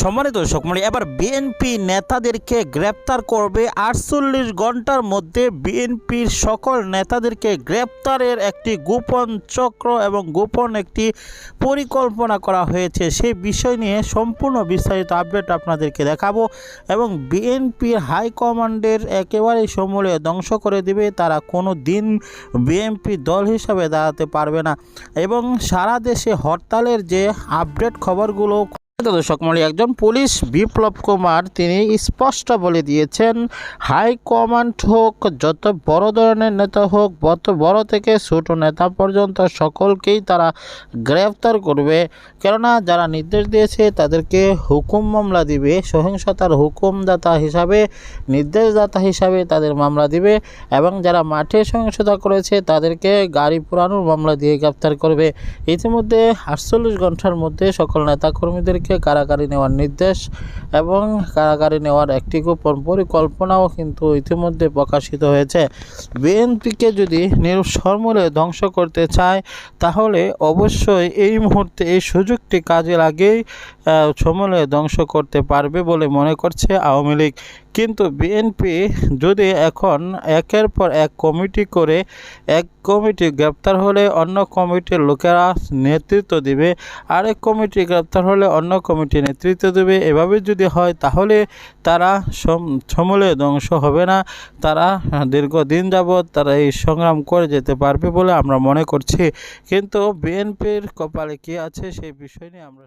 সম্মানিত দর্শক মন্ডলী, এবার বিএনপি নেতাদেরকে গ্রেপ্তার করবে আটচল্লিশ ঘণ্টার মধ্যে বিএনপির সকল নেতাদেরকে গ্রেপ্তারের একটি গোপন চক্র এবং গোপন একটি পরিকল্পনা করা হয়েছে। সেই বিষয় নিয়ে সম্পূর্ণ বিস্তারিত আপডেট আপনাদেরকে দেখাবো এবং বিএনপির হাইকমান্ডের একেবারেই সমূলে ধ্বংস করে দিবে তারা কোনো দিন বিএনপি দল হিসাবে দাঁড়াতে পারবে না। এবং সারা দেশে হরতালের যে আপডেট খবরগুলো দর্শক মণ্ডলী, একজন পুলিশ বিপ্লব কুমার তিনি স্পষ্ট বলে দিয়েছেন হাই কমান্ড হোক যত বড় ধরনের নেতা হোক যত বড় থেকে ছোট নেতা পর্যন্ত সকলকেই তারা গ্রেফতার করবে। কেননা যারা নির্দেশ দিয়েছে তাদেরকে হুকুম মামলা দিবে। সহিংসতার হুকুমদাতা হিসাবে নির্দেশদাতা হিসাবে তাদের মামলা দিবে এবং যারা মাঠে সহিংসতা করেছে তাদেরকে গাড়ি পোড়ানোর মামলা দিয়ে গ্রেফতার করবে। ইতিমধ্যে আটচল্লিশ ঘণ্টার মধ্যে সকল নেতাকর্মীদেরকে কারাগারে নেওয়ার নির্দেশ এবং কারাগারে নেওয়ার একটি গোপন পরিকল্পনাও কিন্তু ইতিমধ্যে প্রকাশিত হয়েছে। বিএনপিকে যদি নিরসরমূলে ধ্বংস করতে চায়, তাহলে অবশ্যই এই মুহূর্তে এই সুযোগটি কাজে লাগেই সমূলে ধ্বংস করতে পারবে বলে মনে করছে আওয়ামী লীগ। কিন্তু বিএনপি যদি এখন একের পর এক কমিটি করে, এক কমিটি গ্রেপ্তার হলে অন্য কমিটির লোকেরা নেতৃত্ব দিবে, আরেক কমিটি গ্রেপ্তার হলে অন্য কমিটি নেতৃত্ব দেবে। এভাবে যদি হয়, তাহলে তারা সম- সমূলে ধ্বংস হবে না। তারা দীর্ঘদিন যাবৎ তারা এই সংগ্রাম করে যেতে পারবে বলে আমরা মনে করছি। কিন্তু বিএনপির কপালে কী আছে সেই বিষয় নিয়ে আমরা